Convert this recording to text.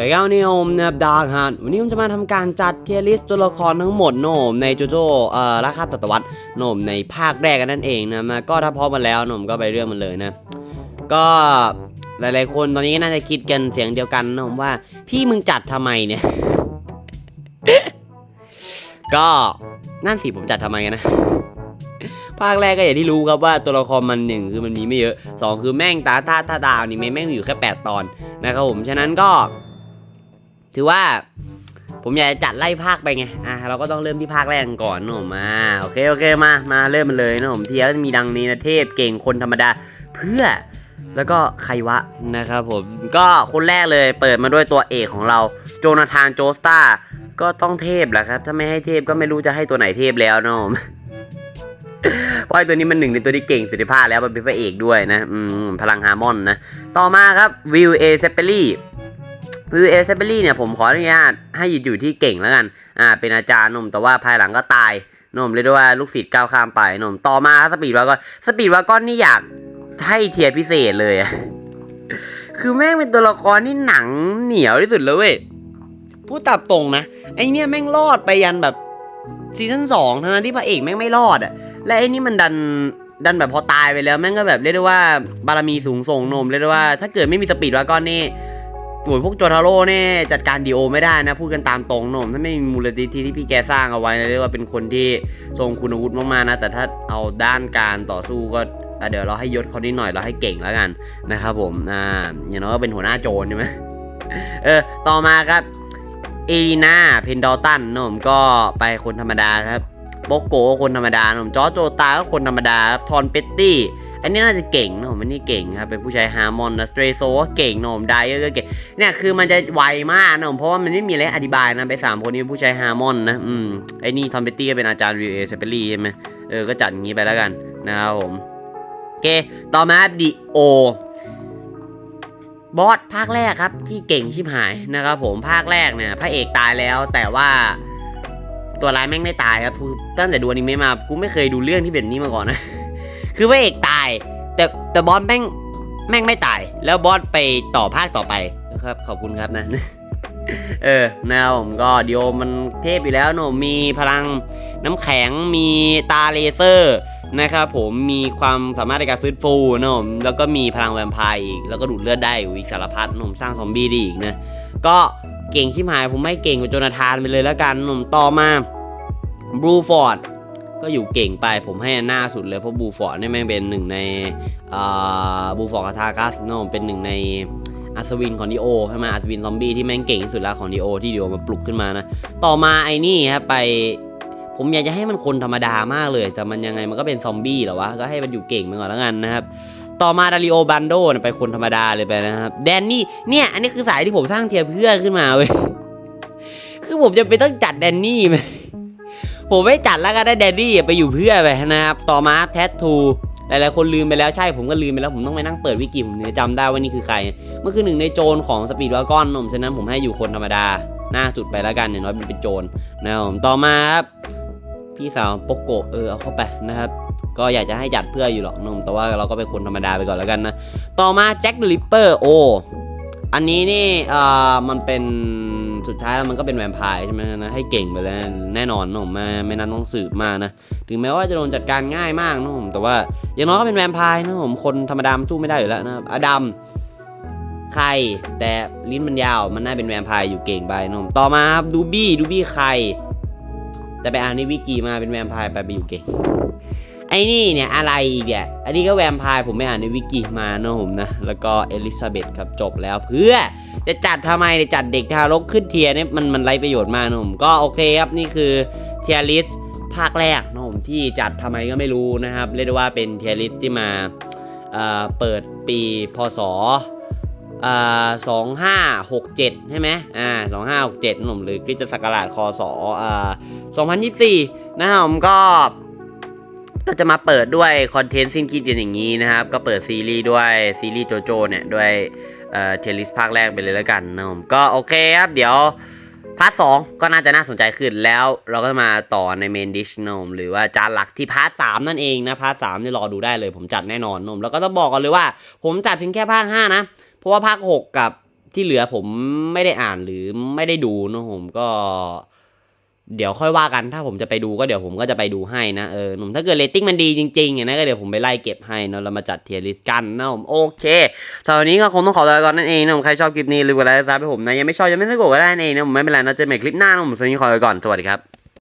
สวัสดีครับวันนี้ผมนะครับดาร์คฮันวันนี้ผมจะมาทำการจัดเทียร์ลิสตัวละครทั้งหมดโนมในโจโจ้เอ่อราคาตตวัตโนมในภาคแรกกันนั่นเองนะมาก็ถ้าพร้อมมาแล้วโนมก็ไปเรื่องมันเลยนะ ก็หลายๆคนตอนนี้น่าจะคิดกันเสียงเดียวกันนะผมว่า พี่มึงจัดทำไมเนี่ย ก็นั่นสิผมจัดทำไมกันนะภาคแรกก็อย่างที่รู้ครับว่าตัวละครมันหนึ่งคือมันมีไม่เยอะสองคือแม่งตาตาตาดาวนี่แม่งมีอยู่แค่ 8 ตอนนะครับผมฉะนั้นก็ ถือว่า ผมอยากจะจัดไล่ภาคไปไงอะเราก็ต้องเริ่มที่ภาคแรกก่อนนะผมมาโอเคโอเคมามาเริ่มมันเลยนะผมเทียร์มีดังนี้นะเทพเก่งคนธรรมดาเพื่อแล้วก็ใครวะนะครับผมก็คนแรกเลยเปิดมาด้วยตัวเอกของเราโจนาธานโจสตาก็ต้องเทพแหละครับ ถ้าไม่ให้เทพก็ไม่รู้จะให้ตัวไหนเทพแล้วนะผมเพราะไอตัวนี้มันหนึ่งในตัวที่เก่งสุดในภาคแล้วมันเป็นพระเอกด้วยนะ อืมพลังฮาร์มอนนะ ต่อมาครับวิวเอเซเปลี่ วิวเอเซเปลี่เนี่ยผมขออนุญาตให้หยุดอยู่ที่เก่งแล้วกัน อ่า เป็นอาจารย์หนุ่มแต่ว่าภายหลังก็ตายหนุ่มเรียกได้ว่าลูกศิษย์ก้าวข้ามไปหนุ่มต่อมาสปีดวากอนสปีดวากอนนี่อยากให้เทียร์พิเศษเลยคือแม่งเป็นตัวละครที่หนังเหนียวที่สุดเลยเว้ยพูดตับตรงนะไอเนี่ยแม่งรอดไปยันแบบซีซั่นสองทั้งนั้นที่พระเอกแม่งไม่รอดอะและไอ้นี่มันดันดันแบบพอตายไปแล้วแม่งก็แบบเรียกได้ว่าบารมีสูงส่งนมเรียกได้ว่าถ้าเกิดไม่มีสปีดวากอนนี่ โวยพวกโจทาโร่เนี่ยจัดการดีโอไม่ได้นะ พูดกันตามตรงหนมถ้าไม่มีมูลนิธิที่พี่แกสร้างเอาไว้นะเรียกว่าเป็นคนที่ทรงคุณวุฒิมากๆนะ แต่ถ้าเอาด้านการต่อสู้ก็เดี๋ยวเราให้ยศเขานิดหน่อยเราให้เก่งแล้วกันนะครับผมอ่าอย่างน้อยก็เป็นหัวหน้าโจรใช่ไหมเออต่อมาครับเอลีนาเพนดอลตันนมก็ไปคนธรรมดาครับโปโกก็คนธรรมดาหนุ่มจอโจตาก็คนธรรมดาครับทอนเปตตี้ อันนี้น่าจะเก่งนะผมอันนี้เก่งครับเป็นผู้ใช้ฮาร์มอนนะสเตรโซก็เก่งนะผมไดเออร์ก็เก่งเนี่ยคือมันจะไวมากนะผมเพราะว่ามันไม่มีอะไรอธิบายนะไปสามคนนี้ผู้ใช้ฮาร์มอนนะอืมไอ้นี่ทอมเปตตี้ก็เป็นอาจารย์วิวเอเซเปอรี่ใช่ไหมเออก็จัดอย่างนี้ไปแล้วกันนะครับผมโอเคต่อมาดิโอบอสภาคแรกครับที่เก่งชิบหายนะครับผมภาคแรกเนี่ยพระเอกตายแล้วแต่ว่าตัวร้ายแม่งไม่ตายครับตั้งแต่ดูอนิเมะมากูไม่เคยดูเรื่องที่เป็นนี้มาก่อนนะ คือพระเอกตาย แต่แต่บอสแม่งแม่งไม่ตาย แล้วบอสไปต่อภาคต่อไปนะครับ ขอบคุณครับนะ เออนะผมก็ดิโอมันเทพอยู่แล้วเนอะมีพลังน้ำแข็งมีตาเลเซอร์นะครับผมมีความสามารถในการฟื้นฟูนะผมแล้วก็มีพลังแวมไพร์อีก แล้วก็ดูดเลือดได้อีกสารพัดนะผมสร้างซอมบี้ได้อีกนะ ก็เก่งชิบหายผมไม่เก่งกว่าโจนาธานไปเลยแล้วกันหนุ่มต่อมาบรูฟอร์ด ก็อยู่เก่งไปผมให้หน้าสุดเลยเพราะบูฟอร์ดนี่แม่งเป็นหนึ่งในบูฟอร์ดคาทากัสเนอะเป็นหนึ่งในอัศวินของดีโอใช่ไหมอัศวินซอมบี้ที่แม่งเก่งที่สุดแล้วของดีโอที่ดีโอมาปลุกขึ้นมานะ ต่อมาไอ้นี่ครับไป ผมอยากจะให้มันคนธรรมดามากเลย แต่มันยังไงมันก็เป็นซอมบี้เหรอวะ ก็ให้มันอยู่เก่งไปก่อนแล้วกันนะครับ ต่อมาดาริโอบันโดนไปคนธรรมดาเลยไปนะครับ แดนนี่ เนี่ย อันนี้คือสายที่ผมสร้างเทียร์เพื่อขึ้นมาเว้ย คือผมจะไปต้องจัดแดนนี่ไหม ผมไม่จัดแล้วก็ได้แดนนี่ไปอยู่เพื่อไปนะครับ ต่อมาแทททูหลายๆคนลืมไปแล้วใช่ผมก็ลืมไปแล้ว ผมต้องไปนั่งเปิดวิกิผมถึงจะจำได้ว่านี่คือใครเมื่อคือหนึ่งในโจรของสปีดวากอนผมฉะนั้นผมให้อยู่คนธรรมดา หน้าจุดไปแล้วกันอย่างน้อยมันเป็นโจรนะครับต่อมาครับพี่สาวโปโกเออเอาเข้าไปนะครับก็อยากจะให้จัดเพื่ออยู่หรอกนุ่มแต่ว่าเราก็เป็นคนธรรมดาไปก่อนแล้วกันนะ ต่อมาแจ็คเดลิปเปอร์โออันนี้นี่เอ่อมันเป็น สุดท้ายแล้วมันก็เป็นแวมไพร์ใช่ไหมนะให้เก่งไปแล้วแน่นอนนุ่มไม่ไม่นั้นต้องสืบมานะถึงแม้ว่าจะโดนจัดการง่ายมากนุ่มแต่ว่าอย่างน้อยก็เป็นแวมไพร์นุ่มคนธรรมดามสู้ไม่ได้อยู่แล้วนะอดัมใครแต่ลิ้นมันยาวมันน่าเป็นแวมไพร์อยู่เก่งไปนุ่มต่อมาครับดูบี้ดูบี้ใครแต่ไปอ่านในวิกิมาเป็นแวมไพร์ไปไปอยู่เก่ง ไอ้นี่เนี่ยอะไรอีกเนี่ย อันนี้ก็แวมพร์ผมไปอ่านในวิกิมานะผมนะ แล้วก็เอลิซาเบธครับจบแล้วเพื่อจะจัดทำไมเนี่ยจัดเด็กทารกขึ้นเทียร์เนี่ยมันมันไรประโยชน์มากนะผมก็โอเคครับนี่คือเทียริสภาคแรกนะผมที่จัดทำไมก็ไม่รู้นะครับ เรียกได้ว่าเป็นเทียริสที่มาเอ่อเปิดปีพศสองห้าหกเจ็ดใช่ไหมอ่าสองห้าหกเจ็ดผมหรือคริสตศักราชคศอ่าสองพันยี่สิบสี่นะครับผมก็ เราจะมาเปิดด้วยคอนเทนต์สิ้นคิดกันอย่างนี้นะครับ ก็เปิดซีรีส์ด้วยซีรีส์โจโจเนี่ยด้วยเอ่อเทลิสภาคแรกไปเลยแล้วกันนะผมก็โอเคครับเดี๋ยวพาร์ทสองก็น่าจะน่าสนใจขึ้นแล้วเราก็มาต่อในเมนดิชนมหรือว่าจานหลักที่พาร์ทสามนั่นเองนะพาร์ทสามนี่รอดูได้เลยผมจัดแน่นอนนมแล้วก็ต้องบอกกันเลยว่า ผมจัดเพียงแค่ภาคห้านะเพราะว่าภาคหกกับที่เหลือผมไม่ได้อ่านหรือไม่ได้ดูนะผมก็ เดี๋ยวค่อยว่ากันถ้าผมจะไปดูก็เดี๋ยวผมก็จะไปดูให้นะเออหนุ่มถ้าเกิดเรตติ้งมันดีจริงๆอย่างนั้นก็เดี๋ยวผมไปไล่เก็บให้เนะเรามาจัดเทียร์ลิสต์กันนะผมโอเคสำหรับวันนี้ก็คงต้องขอลาก่อนนั่นเองนะผมใครชอบคลิปนี้หรืออะไรก็ตามให้ผมนะยังไม่ชอบยังไม่ต้กดก็ได้นั่นเองนะผมไม่เป็นไรนะเจอกันใหม่คลิปหน้านะผมสวัสดีขอลาไปก่อนสวัสดีครับ